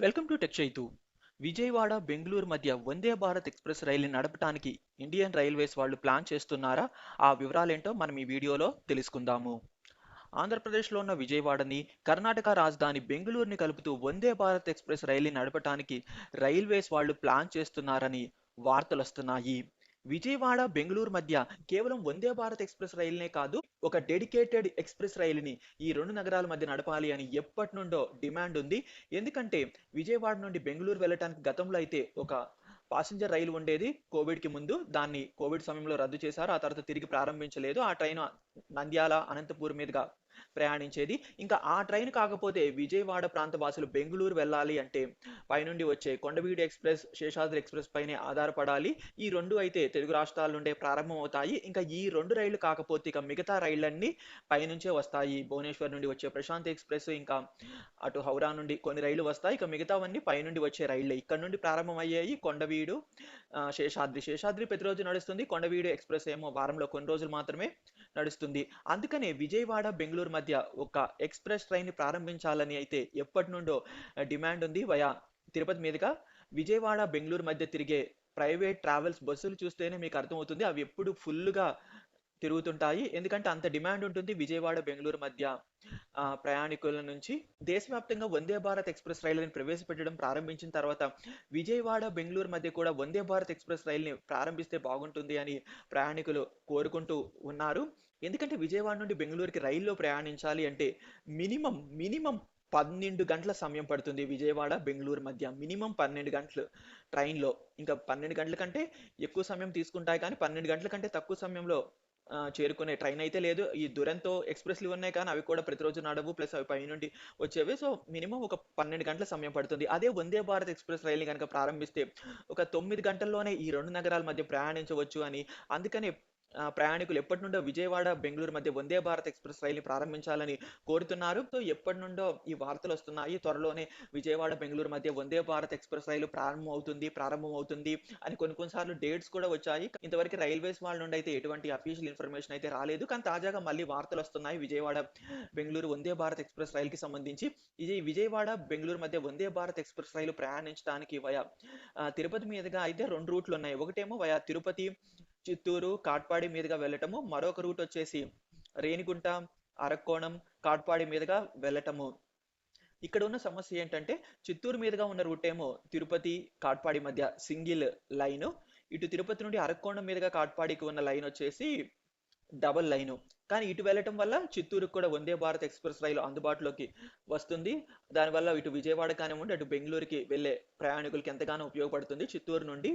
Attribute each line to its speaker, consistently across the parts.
Speaker 1: Welcome to tech Chaitu. Vijayawada Bengaluru మధ్య Vande Bharat express రైలుని నడపడానికి Indian railways వాళ్ళు ప్లాన్ చేస్తున్నారా? ఆ వివరాలేంటో మనం ఈ వీడియోలో తెలుసుకుందాము. ఆంధ్రప్రదేశ్లో ఉన్న విజయవాడని కర్ణాటక రాజధాని బెంగళూరుని కలుపుతూ వందే భారత్ ఎక్స్ప్రెస్ రైలు నడపడానికి రైల్వేస్ వాళ్ళు ప్లాన్ చేస్తున్నారని వార్తలు వస్తున్నాయి విజయవాడ బెంగళూరు మధ్య కేవలం వందే భారత్ ఎక్స్ప్రెస్ రైలునే కాదు ఒక డెడికేటెడ్ ఎక్స్ప్రెస్ రైలుని ఈ రెండు నగరాల మధ్య నడపాలి అని ఎప్పటి నుండో డిమాండ్ ఉంది. ఎందుకంటే విజయవాడ నుండి బెంగళూరు వెళ్ళటానికి గతంలో అయితే ఒక పాసింజర్ రైలు ఉండేది. కోవిడ్కి ముందు దాన్ని కోవిడ్ సమయంలో రద్దు చేశారు. ఆ తర్వాత తిరిగి ప్రారంభించలేదు. ఆ ట్రైన్ నంద్యాల అనంతపూర్ మీదుగా ప్రయాణించేది. ఇంకా ఆ ట్రైన్ కాకపోతే విజయవాడ ప్రాంత వాసులు బెంగళూరు వెళ్ళాలి అంటే పైనుండి వచ్చే కొండవీడు ఎక్స్ప్రెస్ శేషాద్రి ఎక్స్ప్రెస్ పైనే ఆధారపడాలి. ఈ రెండు అయితే తెలుగు రాష్ట్రాల నుండే ప్రారంభం అవుతాయి ఇంకా ఈ రెండు రైళ్ళు కాకపోతే ఇక మిగతా రైళ్ళన్నీ పైనుంచే వస్తాయి. భువనేశ్వర్ నుండి వచ్చే ప్రశాంత్ ఎక్స్ప్రెస్ ఇంకా అటు హౌరా నుండి కొన్ని రైళ్ళు వస్తాయి. ఇక మిగతావన్నీ పైనుండి వచ్చే రైళ్ళే ఇక్కడ నుండి ప్రారంభమయ్యాయి కొండవీడు శేషాద్రి. శేషాద్రి ప్రతిరోజు నడుస్తుంది. కొండవీడు ఎక్స్ప్రెస్ ఏమో వారంలో కొన్ని రోజులు మాత్రమే నడుస్తుంది. అందుకనే విజయవాడ బెంగళూరు మధ్య ఒక ఎక్స్ప్రెస్ ట్రైన్ ప్రారంభించాలని అయితే ఎప్పటి నుండో డిమాండ్ ఉంది. వయా తిరుపతి మీదుగా విజయవాడ బెంగళూరు మధ్య తిరిగే ప్రైవేట్ ట్రావెల్స్ బస్సులు చూస్తేనే మీకు అర్థమవుతుంది. అవి ఎప్పుడు ఫుల్గా తిరుగుతుంటాయి. ఎందుకంటే అంత డిమాండ్ ఉంటుంది విజయవాడ బెంగళూరు మధ్య ప్రయాణికుల నుంచి. దేశవ్యాప్తంగా వందే భారత్ ఎక్స్ప్రెస్ రైలుని ప్రవేశపెట్టడం ప్రారంభించిన తర్వాత విజయవాడ బెంగళూరు మధ్య కూడా వందే భారత్ ఎక్స్ప్రెస్ రైల్ని ప్రారంభిస్తే బాగుంటుంది అని ప్రయాణికులు కోరుకుంటూ ఉన్నారు. ఎందుకంటే విజయవాడ నుండి బెంగళూరుకి రైల్లో ప్రయాణించాలి అంటే మినిమం మినిమం పన్నెండు గంటల సమయం పడుతుంది విజయవాడ బెంగళూరు మధ్య. మినిమం పన్నెండు గంటలు ట్రైన్లో. ఇంకా పన్నెండు గంటల కంటే ఎక్కువ సమయం తీసుకుంటాయి కానీ పన్నెండు గంటల కంటే తక్కువ సమయంలో చేరుకునే ట్రైన్ అయితే లేదు. ఈ దురంతో ఎక్స్ప్రెస్లు ఉన్నాయి కానీ అవి కూడా ప్రతిరోజు నడవు. ప్లస్ అవి పై నుండి వచ్చేవి. సో మినిమం ఒక పన్నెండు గంటల సమయం పడుతుంది. అదే వందే భారత్ ఎక్స్ప్రెస్ రైల్ని కనుక ప్రారంభిస్తే ఒక తొమ్మిది గంటల్లోనే ఈ రెండు నగరాల మధ్య ప్రయాణించవచ్చు అని అందుకని ప్రయాణికులు ఎప్పటి నుండో విజయవాడ బెంగళూరు మధ్య వందే భారత్ ఎక్స్ప్రెస్ రైలుని ప్రారంభించాలని కోరుతున్నారు. సో ఎప్పటి నుండో ఈ వార్తలు వస్తున్నాయి. త్వరలోనే విజయవాడ బెంగళూరు మధ్య వందే భారత్ ఎక్స్ప్రెస్ రైలు ప్రారంభం అవుతుంది ప్రారంభం అవుతుంది అని కొన్ని కొన్నిసార్లు డేట్స్ కూడా వచ్చాయి. ఇంతవరకు రైల్వేస్ వాళ్ళ నుండి అయితే ఎటువంటి అఫీషియల్ ఇన్ఫర్మేషన్ అయితే రాలేదు. కానీ తాజాగా మళ్ళీ వార్తలు వస్తున్నాయి. విజయవాడ బెంగళూరు వందే భారత్ ఎక్స్ప్రెస్ రైలుకి సంబంధించి. ఇది విజయవాడ బెంగళూరు మధ్య వందే భారత్ ఎక్స్ప్రెస్ రైలు ప్రయాణించడానికి వయా తిరుపతి మీదుగా అయితే రెండు రూట్లు ఉన్నాయి. ఒకటేమో వయా తిరుపతి చిత్తూరు కాట్పాడి మీదుగా వెళ్ళటము. మరొక రూట్ వచ్చేసి రేణిగుంట అరక్కోణం కాట్పాడి మీదుగా వెళ్ళటము. ఇక్కడ ఉన్న సమస్య ఏంటంటే చిత్తూరు మీదుగా ఉన్న రూట్ ఏమో తిరుపతి కాట్పాడి మధ్య సింగిల్ లైన్. ఇటు తిరుపతి నుండి అరక్కోణం మీదుగా కాట్పాడికి ఉన్న లైన్ వచ్చేసి డబల్ లైను. కానీ ఇటు వెళ్ళటం వల్ల చిత్తూరుకు కూడా వందే భారత్ ఎక్స్ప్రెస్ రైలు అందుబాటులోకి వస్తుంది. దానివల్ల ఇటు విజయవాడ కానివ్వండి అటు బెంగళూరుకి వెళ్ళే ప్రయాణికులకి ఎంతగానో ఉపయోగపడుతుంది చిత్తూరు నుండి.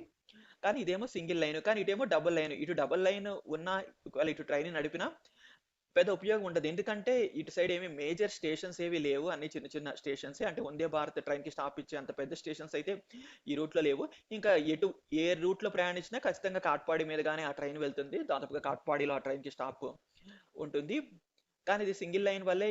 Speaker 1: కానీ ఇదేమో సింగిల్ లైన్ కానీ ఇటేమో డబుల్ లైన్. ఇటు డబుల్ లైన్ ఉన్నా ఇటు ట్రైన్ నడిపినా పెద్ద ఉపయోగం ఉండదు. ఎందుకంటే ఇటు సైడ్ ఏమి మేజర్ స్టేషన్స్ ఏవి లేవు. అన్ని చిన్న చిన్న స్టేషన్స్. అంటే వందే భారత్ ట్రైన్కి స్టాప్ ఇచ్చే అంత పెద్ద స్టేషన్స్ అయితే ఈ రూట్లో లేవు. ఇంకా ఎటు ఏ రూట్లో ప్రయాణించినా ఖచ్చితంగా కాట్పాడి మీదుగానే ఆ ట్రైన్ వెళ్తుంది. దాదాపుగా కాట్పాడిలో ఆ ట్రైన్కి స్టాప్ ఉంటుంది. కానీ ఇది సింగిల్ లైన్ వల్లే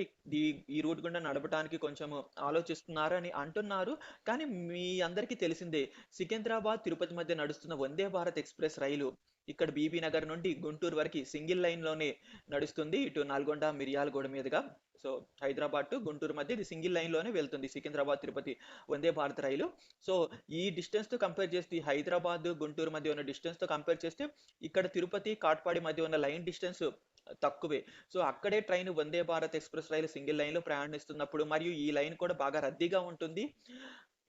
Speaker 1: ఈ రూట్ గుండా నడపడానికి కొంచెం ఆలోచిస్తున్నారు అని అంటున్నారు. కానీ మీ అందరికీ తెలిసిందే సికింద్రాబాద్ తిరుపతి మధ్య నడుస్తున్న వందే భారత్ ఎక్స్ప్రెస్ రైలు ఇక్కడ బీబీ నగర్ నుండి గుంటూరు వరకు సింగిల్ లైన్లోనే నడుస్తుంది. ఇటు నల్గొండ మిర్యాలగూడ మీదుగా. సో హైదరాబాద్ టు గుంటూరు మధ్య ఇది సింగిల్ లైన్లోనే వెళ్తుంది సికింద్రాబాద్ తిరుపతి వందే భారత్ రైలు. సో ఈ డిస్టెన్స్తో కంపేర్ చేస్తే హైదరాబాద్ గుంటూరు మధ్య ఉన్న డిస్టెన్స్తో కంపేర్ చేస్తే ఇక్కడ తిరుపతి కాట్పాడి మధ్య ఉన్న లైన్ డిస్టెన్స్ తక్కువే. సో అక్కడే ట్రైన్ వందే భారత్ ఎక్స్ప్రెస్ రైలు సింగిల్ లైన్లో ప్రయాణిస్తున్నప్పుడు మరియు ఈ లైన్ కూడా బాగా రద్దీగా ఉంటుంది.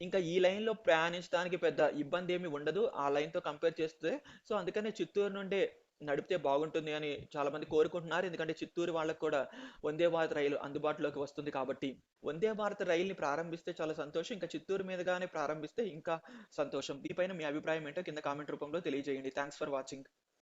Speaker 1: ఇంకా ఈ లైన్లో ప్రయాణించడానికి పెద్ద ఇబ్బంది ఏమి ఉండదు. ఆ లైన్తో కంపేర్ చేస్తే సో అందుకనే చిత్తూరు నుండే నడిపితే బాగుంటుంది అని చాలా మంది కోరుకుంటున్నారు. ఎందుకంటే చిత్తూరు వాళ్ళకు కూడా వందే భారత్ రైలు అందుబాటులోకి వస్తుంది కాబట్టి. వందే భారత్ రైలుని ప్రారంభిస్తే చాలా సంతోషం. ఇంకా చిత్తూరు మీదుగానే ప్రారంభిస్తే ఇంకా సంతోషం. దీనిపైన మీ అభిప్రాయం ఏంటో కింద కామెంట్ రూపంలో తెలియజేయండి. Thanks for watching.